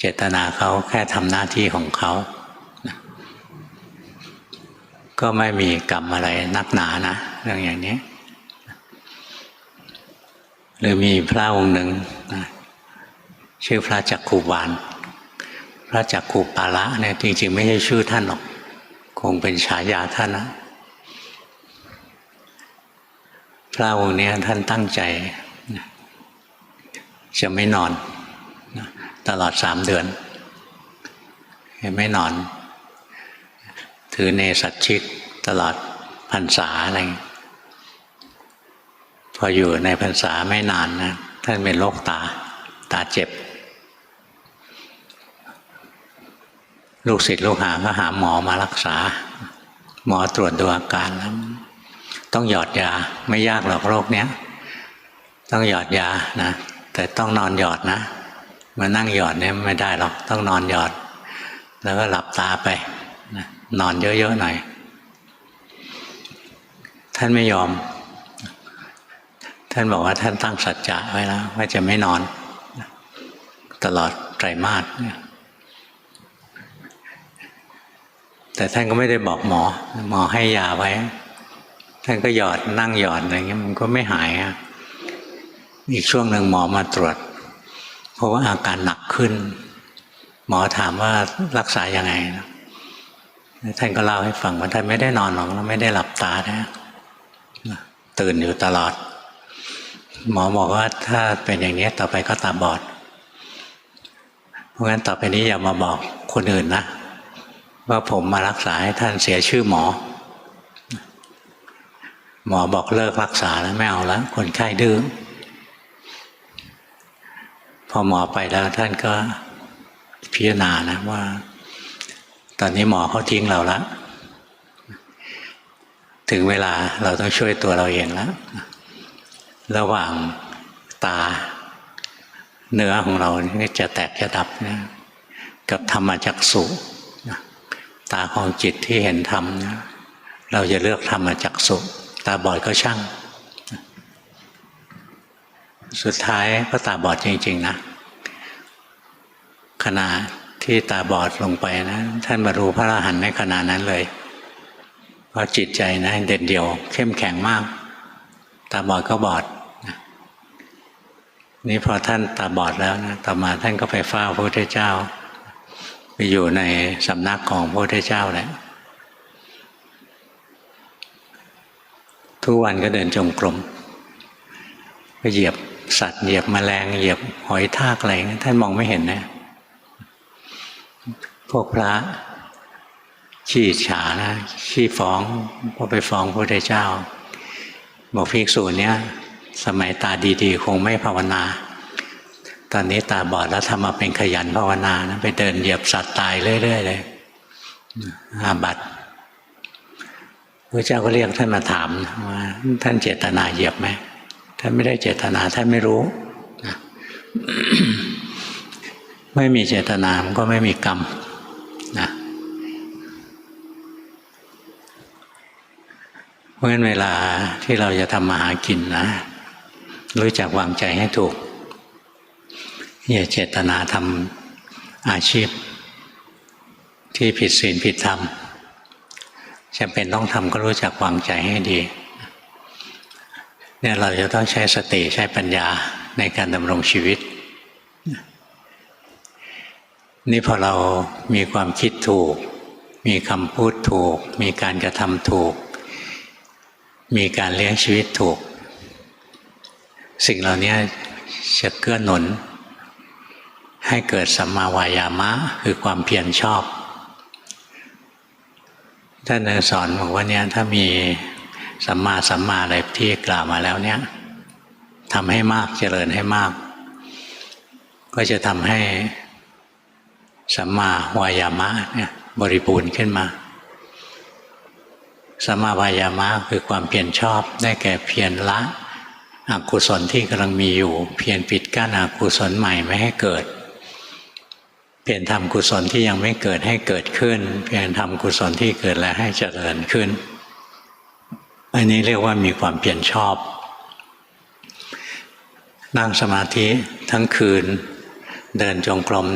เจตนาเขาแค่ทำหน้าที่ของเขา ก็ไม่มีกรรมอะไรนักหนานะเรื่องอย่างนี้หรือมีพระองค์หนึ่งชื่อพระจักคูบาล พระจักคูปาละเนี่ยจริง ๆ ไม่ใช่ชื่อท่านหรอก คงเป็นฉายาท่านนะพระองค์นี้ท่านตั้งใจ จะไม่นอน ตลอดสามเดือนไม่นอน ถือเนสัตชิกตลอดพรรษาอะไรพออยู่ในพรรษาไม่นานนะท่านเป็นโรคตาตาเจ็บ ลูกศิษย์ลูกหาก็หาหมอมารักษา หมอตรวจดูอาการแล้วต้องหยอดยาไม่ยากหรอกโรคเนี้ย ต้องหยอดยานะแต่ต้องนอนหยอดนะ มานั่งหยอดเนี่ยไม่ได้หรอกต้องนอนหยอด แล้วก็หลับตาไปนอนเยอะๆหน่อย ท่านไม่ยอม ท่านบอกว่าท่านตั้งสัจจะไว้แล้ว ว่าจะไม่นอน ตลอดไตรมาสแต่ท่านก็ไม่ได้บอกหมอ หมอให้ยาไว้ ท่านก็หยอดนั่งหยอดอะไรเงี้ยมันก็ไม่หายอะอีกช่วงหนึ่งหมอมาตรวจ เพราะว่าอาการหนักขึ้น หมอถามว่ารักษายังไงท่านก็เล่าให้ฟังว่าท่านไม่ได้นอนหรอกไม่ได้หลับตานะตื่นอยู่ตลอด หมอบอกว่าถ้าเป็นอย่างนี้ต่อไปก็ตาบอด เพราะงั้นต่อไปนี้อย่ามาบอกคนอื่นนะ ว่าผมมารักษาให้ท่านเสียชื่อหมอ หมอบอกเลิกรักษาแล้วไม่เอาแล้วคนไข้ดื้อ อหมอไปแล้วท่านก็พิจารณานะว่า ตอนนี้หมอเขาทิ้งเราแล้วถึงเวลาเราต้องช่วยตัวเราเองแล้วระหว่างตาเนื้อของเรานี่จะแตกจะดับนะกับธรรมจักสุตาของจิตที่เห็นธรรมนะเราจะเลือกธรรมจักสุตาบอดก็ช่าง สุดท้ายก็ตาบอดจริง ๆ นะ ขณะที่ตาบอดลงไปนะ ท่านบรรลุพระอรหันต์ในขณะนั้นเลยเพราะจิตใจนะเด่นเดียว เข้มแข็งมาก ตาบอดก็บอดนี่พอท่านตาบอดแล้วนะต่อมาท่านก็ไปเฝ้าพระพุทธเจ้า ไปอยู่ในสำนักของพระพุทธเจ้าแหละทุกวันก็เดินจงกรมไปเหยียบสัตว์เหยียบแมลงเหยียบหอยทากอะไรท่านมองไม่เห็นนะ พวกพระขี้ฉานะขี้ฟ้องพอไปฟ้องพระพุทธเจ้า บอกภิกษุเนี้ยสมัยตาดีๆ คงไม่ภาวนา ตอนนี้ตาบอดแล้วทำมาเป็นขยันภาวนานะไปเดินเหยียบสัตว์ตายเรื่อยๆเลยอาบัติพระเจ้าก็เรียกท่านมาถามว่าท่านเจตนาเหยียบไหมท่านไม่ได้เจตนาท่านไม่รู้นะ ไม่มีเจตนามันก็ไม่มีกรรมนะเพราะฉะนั้นเวลาที่เราจะทำมาหากินนะ รู้จักวางใจให้ถูก อย่าเจตนาทำอาชีพ ที่ผิดศีลผิดธรรมจำเป็นต้องทำก็รู้จักวางใจให้ดีเนี่ยเราจะต้องใช้สติใช้ปัญญาในการดำรงชีวิต นี่พอเรามีความคิดถูก มีคำพูดถูก มีการกระทำถูก มีการเลี้ยงชีวิตถูก สิ่งเหล่านี้จะเกื้อหนุน ให้เกิดสัมมาวายามะคือความเพียรชอบ ท่านสอนบอกว่าเนี่ยถ้ามีสัมมาสัมมาอะไรที่กล่าวมาแล้วเนี่ยทำให้มากเจริญให้มาก ก็จะทำให้ สัมมาวายามะเนี่ยบริบูรณ์ขึ้นมาสัมมาวายามะคือความเพียรชอบได้แก่เพียรละอกุศลที่กำลังมีอยู่ เพียรปิดกั้นอกุศลใหม่ไม่ให้เกิด เพียรทำกุศลที่ยังไม่เกิดให้เกิดขึ้น เพียรทำกุศลที่เกิดแล้วให้เจริญขึ้น อันนี้เรียกว่ามีความเพียรชอบ นั่งสมาธิทั้งคืน เดินจงกรม